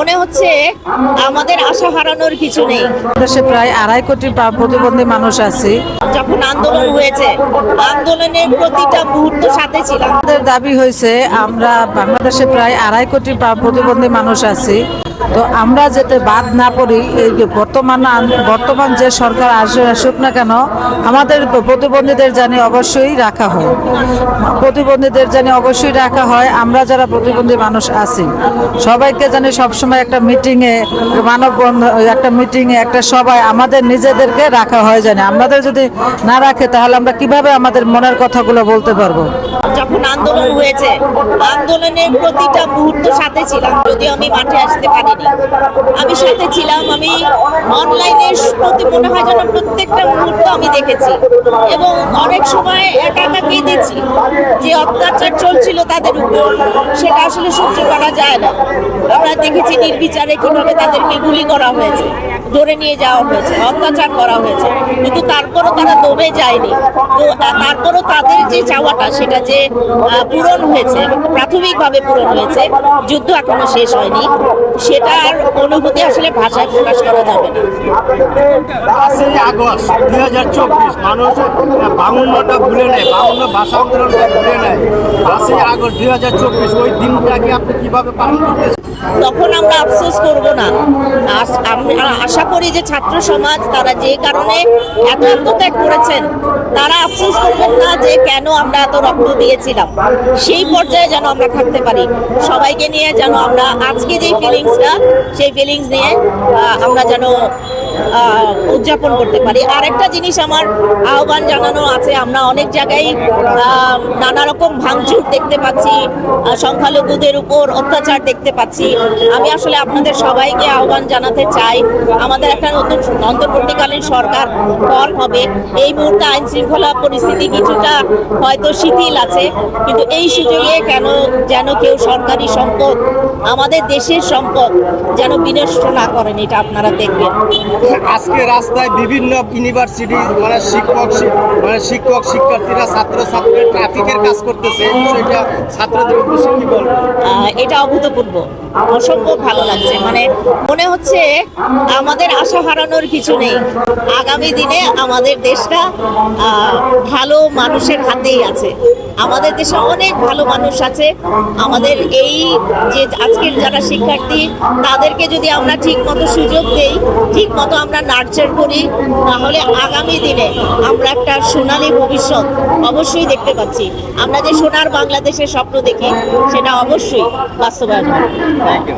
মনে হচ্ছে আমাদের আশা হারানোর কিছু নেই। দেশে প্রায় আড়াই কোটি প্রা- প্রতিবন্ধী মানুষ আছে। যখন আন্দোলন হয়েছে আন্দোলনের প্রতিটা মুহূর্ত সাথে ছিলাম। আমাদের দাবি হয়েছে আমরা বাংলাদেশে প্রায় আড়াই কোটি প্রা- প্রতিবন্ধী মানুষ আছি। তো আমরা যাতে বাদ না পড়ি, এই বর্তমান বর্তমান যে সরকার আসে, আসুক না কেন, আমাদের প্রতিবন্ধীদের জানি অবশ্যই রাখা হয়। প্রতিবন্ধীদের জানি অবশ্যই রাখা হয়, আমরা যারা প্রতিবন্ধী মানুষ আছি। সবাইকে জানি সবসময় একটা মিটিংয়ে মানববন্ধন একটা মিটিংয়ে, একটা সবাই আমাদের নিজেদেরকে রাখা হয় জানি। আমাদের যদি না রাখে, তাহলে আমরা কীভাবে আমাদের মনের কথাগুলো বলতে পারব? যখন আন্দোলন হয়েছে, আন্দোলনের প্রতিটা মুহূর্ত সাথে ছিলাম, যদিও আমি মাঠে আসতে আমি সাথে ছিলাম, আমি অনলাইনে প্রতি মনে হয় যেন প্রত্যেকটা মুহূর্ত আমি দেখেছি। এবং অনেক সময় একা একা কেঁদেছি যে অত্যাচার চলছিল তাদের উপর। সেটা আসলে সহ্য করা যায় না। আমরা দেখেছি নির্বিচারে কীভাবে তাদেরকে গুলি করা হয়েছে, ধরে নিয়ে যাওয়া হয়েছে, অত্যাচার করা হয়েছে। কিন্তু তারপরও তারা দমে যায়নি। তো তারপরও তাদের যে চাওয়াটা, সেটা যে পূরণ হয়েছে, প্রাথমিকভাবে পূরণ হয়েছে, যুদ্ধ এখনও শেষ হয়নি। সেটার অনুভূতি আসলে ভাষায় প্রকাশ করা যাবে না। পাঁচই আগস্ট দুই হাজার চব্বিশ মানুষ বাউন্নটা ভুলে নেয় বাউন্ন ভাষা আন্দোলনটা ভুলে নেয়। পাঁচই আগস্ট দুই হাজার চব্বিশ, ওই দিনটাকে আপনি কীভাবে পালন করতেছেন তখন আমরা আফসোস করব না। আশা করি যে ছাত্র সমাজ তারা যে কারণে এত আত্মত্যাগ করেছেন, তারা আফসোস করবেন না যে কেন আমরা এত রক্ত দিয়েছিলাম। সেই পর্যায়ে যেন আমরা থাকতে পারি। সবাইকে নিয়ে যেন আমরা আজকে যেই ফিলিংসটা সেই ফিলিংস নিয়ে আমরা যেন উদযাপন করতে পারি। আরেকটা জিনিস আমার আহ্বান জানানো আছে, আমরা অনেক জায়গায় নানা রকম ভাঙচুর দেখতে পাচ্ছি সংখ্যালঘুদের উপর অত্যাচার দেখতে পাচ্ছি। আমি আসলে আপনাদের সবাইকে আহ্বান জানাতে চাই, আমাদের একটা নতুন অন্তর্বর্তীকালীন সরকার ফল হবে। এই মুহূর্তে আইন শৃঙ্খলা পরিস্থিতি কিছুটা হয়তো শিথিল আছে, কিন্তু এই সুযোগে কেন যেন কেউ সরকারি সম্পদ, আমাদের দেশের সম্পদ যেন বিনষ্ট না করেন, এটা আপনারা দেখবেন। আজকে রাস্তায় বিভিন্ন ইউনিভার্সিটি মানে শিক্ষক মানে শিক্ষক, শিক্ষার্থীরা ছাত্র ছাত্রীরা ট্রাফিকের কাজ করতেছে। বিষয়টা ছাত্রদের উদ্দেশ্যে কি বলব? এটা অভূতপূর্ব। অসম্ভব ভালো লাগছে। মানে মনে হচ্ছে আমাদের আশা হারানোর কিছু নেই। আগামী দিনে আমাদের দেশটা ভালো মানুষের হাতেই আছে। আমাদের দেশে অনেক ভালো মানুষ আছে। আমাদের এই যে আজকের যারা শিক্ষার্থী, তাদেরকে যদি আমরা ঠিক মতো সুযোগ দেই ঠিক মতো আমরা নার্চার করি তাহলে আগামী দিনে আমরা একটা সোনালী ভবিষ্যৎ অবশ্যই দেখতে পাচ্ছি। আমরা যে সোনার বাংলাদেশের স্বপ্ন দেখি সেটা অবশ্যই বাস্তবায়ন হবে। Thank you